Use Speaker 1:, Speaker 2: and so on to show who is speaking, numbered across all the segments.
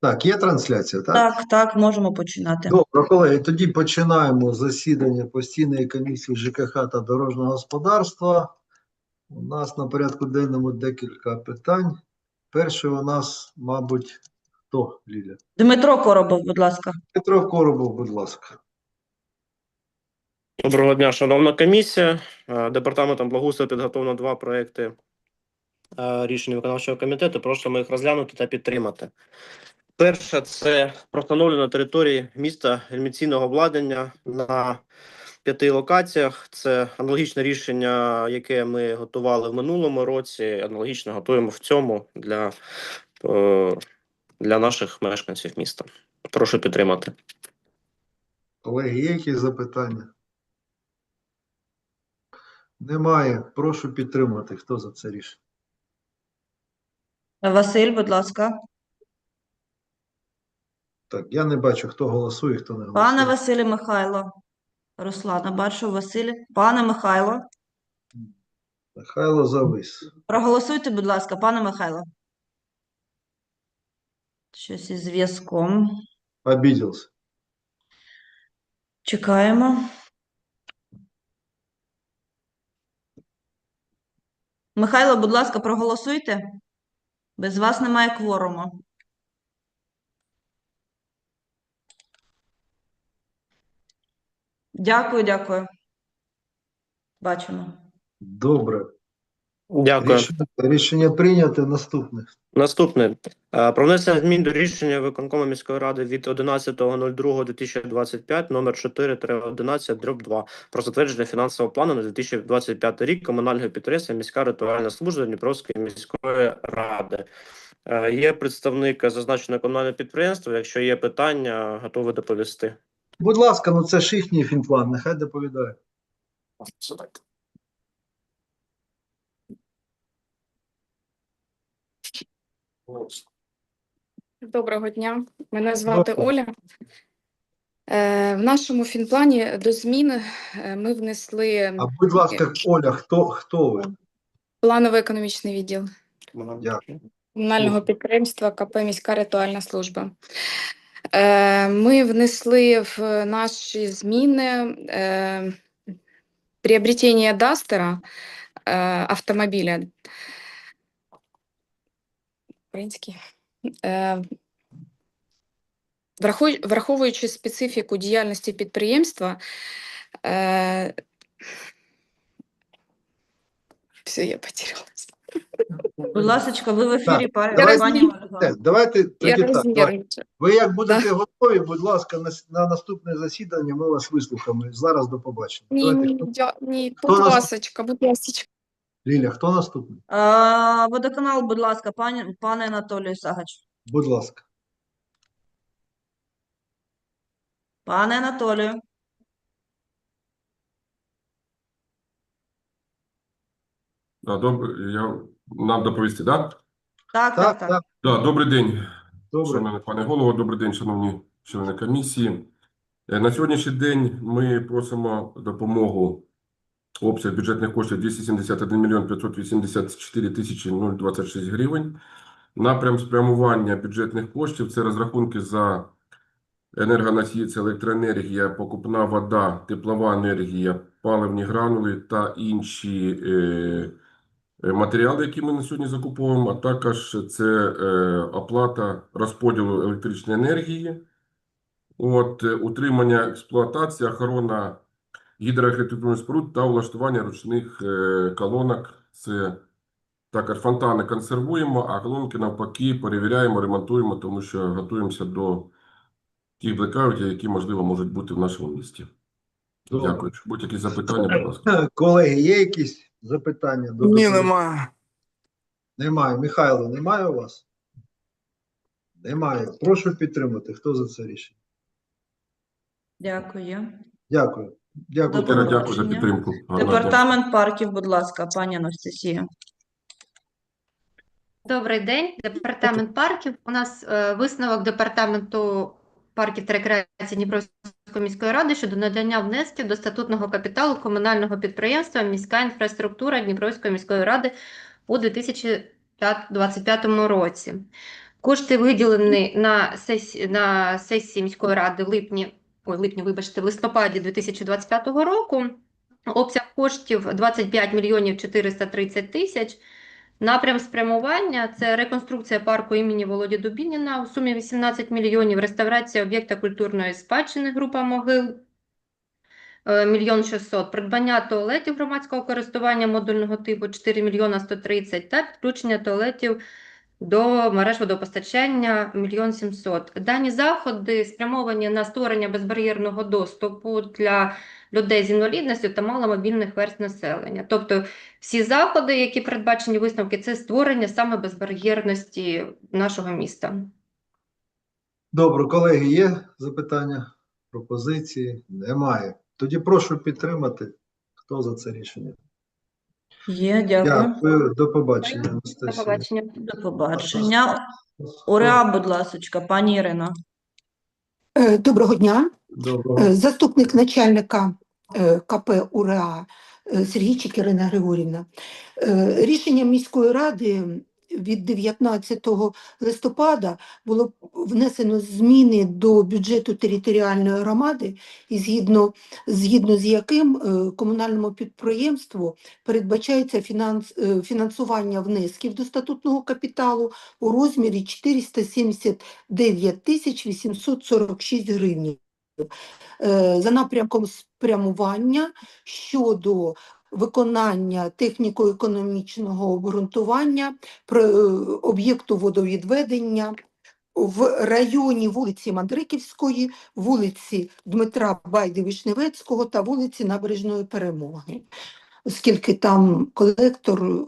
Speaker 1: Так, є трансляція, так?
Speaker 2: Так, так, можемо починати.
Speaker 1: Добре, колеги, тоді починаємо засідання постійної комісії ЖКХ та дорожнього господарства. У нас на порядку денному декілька питань. Перше у нас, мабуть, хто, Ліля?
Speaker 2: Дмитро Коробов, будь ласка.
Speaker 1: Петро Коробов, будь ласка.
Speaker 3: Доброго дня, шановна комісія. Е, Департаментом благоустрою підготовлено два проекти е, рішення виконавчого комітету. Просимо їх розглянути та підтримати. Перше це про встановлення на території міста еміційного обладнання на п'яти локаціях. Це аналогічне рішення, яке ми готували в минулому році. Аналогічно готуємо в цьому для, е, для наших мешканців міста. Прошу підтримати.
Speaker 1: Колеги, є якісь запитання? Немає. Прошу підтримати. Хто за це рішення?
Speaker 2: Василь, будь ласка.
Speaker 1: Так, я не бачу, хто голосує, хто не голосує.
Speaker 2: Пане Василі Михайло. Руслана, бачу, Василь. Пане Михайло.
Speaker 1: Михайло завис.
Speaker 2: Проголосуйте, будь ласка, пане Михайло. Щось із зв'язком.
Speaker 1: Обідівся.
Speaker 2: Чекаємо. Михайло, будь ласка, проголосуйте. Без вас немає кворуму. Дякую, дякую. Бачимо.
Speaker 1: Добре.
Speaker 3: Дякую.
Speaker 1: Рішення, рішення прийнято. Наступне.
Speaker 3: Наступне про внесення змін до рішення виконкому міської ради від 11.02.2025 номер 4-11 дроб 2 про затвердження фінансового плану на 2025 рік комунального підприємства міська ритуальна служба Дніпровської міської ради. Є представник зазначеного комунального підприємства. Якщо є питання, готовий доповісти.
Speaker 1: Будь ласка, ну це ж їхній фінплан, нехай доповідає.
Speaker 4: Доброго дня, мене звати. Оля. Е, В нашому фінплані до змін е, ми внесли
Speaker 1: А будь ласка, Оля, хто, хто ви?
Speaker 4: планово-економічний відділ
Speaker 1: Дякую.
Speaker 4: комунального підприємства КП «Міська ритуальна служба». Е, Ми внесли в наші зміни е, приобретення Дастера е, автомобіля. Український. Е, врахуй- Враховуючи специфіку діяльності підприємства, е, все, я потерялась.
Speaker 2: Будь ласка, ви в ефірі,
Speaker 1: Так,
Speaker 2: пані
Speaker 1: давайте-
Speaker 2: пані
Speaker 1: Давайте тоді так. Ви як будете готові, будь ласка, на, на наступне засідання ми вас вислухаємо. Зараз до побачення.
Speaker 4: Ні,
Speaker 1: Давайте,
Speaker 4: ні,
Speaker 1: хто-
Speaker 4: ні,
Speaker 1: хто
Speaker 4: будь
Speaker 1: нас-
Speaker 4: ласочка, будь ласочка.
Speaker 1: Ліля, хто наступний?
Speaker 2: А, водоканал, будь ласка, пані, пане Анатолію Сагач.
Speaker 1: Будь ласка.
Speaker 2: Пане Анатолію.
Speaker 5: Да, добре, я нам доповісти, так?
Speaker 2: Так, так,
Speaker 1: Так,
Speaker 2: так.
Speaker 1: так,
Speaker 5: Да, добрий день,
Speaker 1: добре.
Speaker 5: шановний пане голово, добрий день, шановні члени комісії. Е, На сьогоднішній день ми просимо допомогу обсяг бюджетних коштів 271 мільйон 584 тисячі 026 гривень. Напрям спрямування бюджетних коштів – це розрахунки за енергоносії, це електроенергія, покупна вода, теплова енергія, паливні гранули та інші е, матеріали, які ми на сьогодні закуповуємо, а також це е, оплата розподілу електричної енергії, от, е, утримання експлуатації, охорона гідроархітектурних споруд та влаштування ручних е, колонок. Це також фонтани консервуємо, а колонки навпаки перевіряємо, ремонтуємо, тому що готуємося до тих блекаутів, які, можливо, можуть бути в нашому місті. Дякую. Будь-які запитання, будь ласка.
Speaker 1: Колеги, є якісь запитання до
Speaker 6: Ні, немає.
Speaker 1: Немає. Михайло, немає у вас? Немає. Прошу підтримати. Хто за це рішення?
Speaker 2: Дякую.
Speaker 1: Дякую. Дякую.
Speaker 2: Доброго
Speaker 5: дякую за підтримку. Гарного дня.
Speaker 2: Департамент парків, будь ласка, пані Анастасія.
Speaker 7: Добрий день, департамент парків. У нас е, висновок департаменту парків та рекреації Дніпровської міської ради щодо надання внесків до статутного капіталу комунального підприємства Міська інфраструктура Дніпровської міської ради у 2025 році. Кошти виділені на сесії, на сесії міської ради в липні, ой, липні, вибачте, в листопаді 2025 року. Обсяг коштів 25 мільйонів 430 тисяч. Напрям спрямування це реконструкція парку імені Володі Дубініна. У сумі 18 мільйонів, реставрація об'єкта культурної спадщини група могил. Е, мільйон 600, придбання туалетів громадського користування модульного типу 4 мільйона 130 та підключення туалетів до мереж водопостачання мільйон 700. Дані заходи спрямовані на створення безбар'єрного доступу для людей з інвалідністю та маломобільних верств населення. Тобто всі заходи, які передбачені висновки, це створення саме безбар'єрності нашого міста.
Speaker 1: Добре, колеги, є запитання, пропозиції? Немає. Тоді прошу підтримати. Хто за це рішення?
Speaker 2: Є, дякую.
Speaker 1: Дякую. До побачення,
Speaker 7: До побачення.
Speaker 2: До побачення. Ура, будь ласочка, пані Ірино.
Speaker 6: Е, Доброго дня.
Speaker 1: Доброго.
Speaker 6: Е, Заступник начальника е, КП УРА Сергій Чекірина Григорівна. Рішенням міської ради від 19 листопада було внесено зміни до бюджету територіальної громади, і згідно, згідно з яким е, комунальному підприємству передбачається фінанс, е, фінансування внесків до статутного капіталу у розмірі 479 тисяч 846 гривень. Е, За напрямком спрямування щодо виконання техніко-економічного обґрунтування е, об'єкту водовідведення в районі вулиці Мандриківської, вулиці Дмитра Байди-Вишневецького та вулиці Набережної Перемоги, оскільки там колектор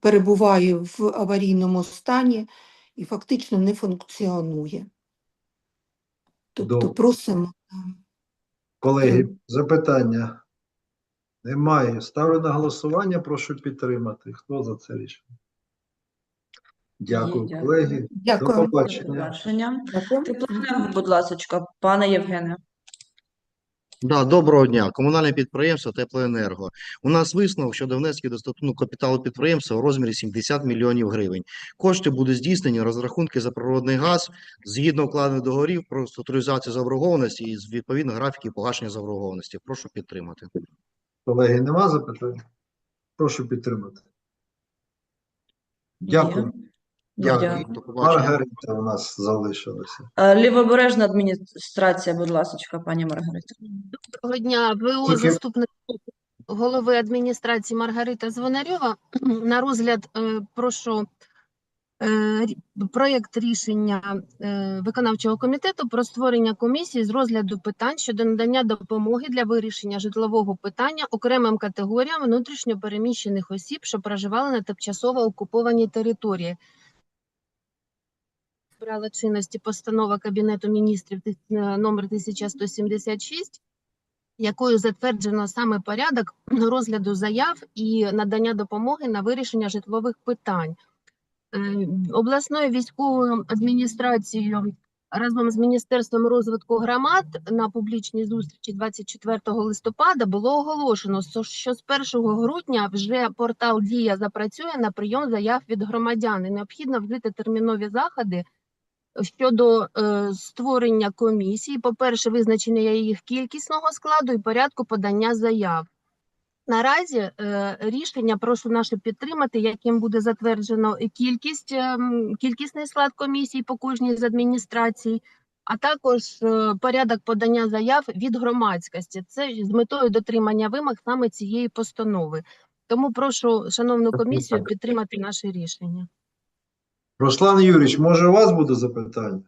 Speaker 6: перебуває в аварійному стані і фактично не функціонує. Тобто
Speaker 1: Добре.
Speaker 6: просимо.
Speaker 1: Колеги, запитання? Немає. Ставлю на голосування, прошу підтримати. Хто за це рішення? Дякую,
Speaker 2: дякую.
Speaker 1: колеги.
Speaker 6: Дякую.
Speaker 2: До
Speaker 1: побачення.
Speaker 2: Теплоенерго, будь ласочка, пане Євгене.
Speaker 8: Да, доброго дня. Комунальне підприємство Теплоенерго. У нас висновок щодо внесків до статутного капіталу підприємства у розмірі 70 мільйонів гривень. Кошти будуть здійснені розрахунки за природний газ згідно укладених договорів про структуризацію заборгованості і відповідно графіків погашення заборгованості. Прошу підтримати.
Speaker 1: Колеги, нема запитань? Прошу підтримати. Дякую.
Speaker 2: Є.
Speaker 8: Дякую.
Speaker 2: Дякую.
Speaker 1: Маргарита у нас залишилася.
Speaker 2: Е, Лівобережна адміністрація, будь ласочка, пані Маргарита.
Speaker 9: Доброго дня, ВО
Speaker 1: Тільки-
Speaker 9: заступник голови адміністрації Маргарита Звонарьова. На розгляд е, прошу проєкт рішення е, виконавчого комітету про створення комісії з розгляду питань щодо надання допомоги для вирішення житлового питання окремим категоріям внутрішньо переміщених осіб, що проживали на тимчасово окупованій території. Брала чинності постанова Кабінету міністрів е, номер 1176 якою затверджено саме порядок розгляду заяв і надання допомоги на вирішення житлових питань. Е, Обласною військовою адміністрацією разом з Міністерством розвитку громад на публічній зустрічі 24 листопада було оголошено, що з 1 грудня вже портал Дія запрацює на прийом заяв від громадян. І необхідно вжити термінові заходи щодо е, створення комісії, по-перше, визначення їх кількісного складу і порядку подання заяв. Наразі е, рішення прошу наше підтримати, яким буде затверджено кількість, ем, кількісний склад комісії по кожній з адміністрацій, а також е, порядок подання заяв від громадськості. Це з метою дотримання вимог саме цієї постанови. Тому прошу шановну комісію підтримати наше рішення.
Speaker 1: Руслан Юрійович, може у вас буде запитання?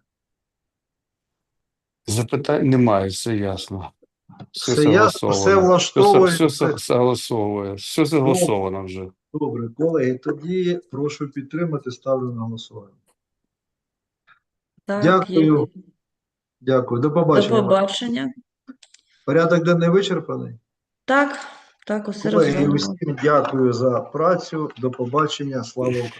Speaker 10: Запитань немає, все ясно. Все,
Speaker 1: Все ясно, все влаштовує.
Speaker 10: Все, все, все согласовує, все согласовано вже.
Speaker 1: Добре, колеги, тоді прошу підтримати, ставлю на голосування.
Speaker 2: Так,
Speaker 1: Дякую.
Speaker 2: є.
Speaker 1: Дякую, до
Speaker 2: До
Speaker 1: побачення.
Speaker 2: побачення.
Speaker 1: Порядок денний вичерпаний.
Speaker 2: Так, так, усе
Speaker 1: Колеги,
Speaker 2: розглянули.
Speaker 1: усім дякую за працю. До побачення. Слава Україні.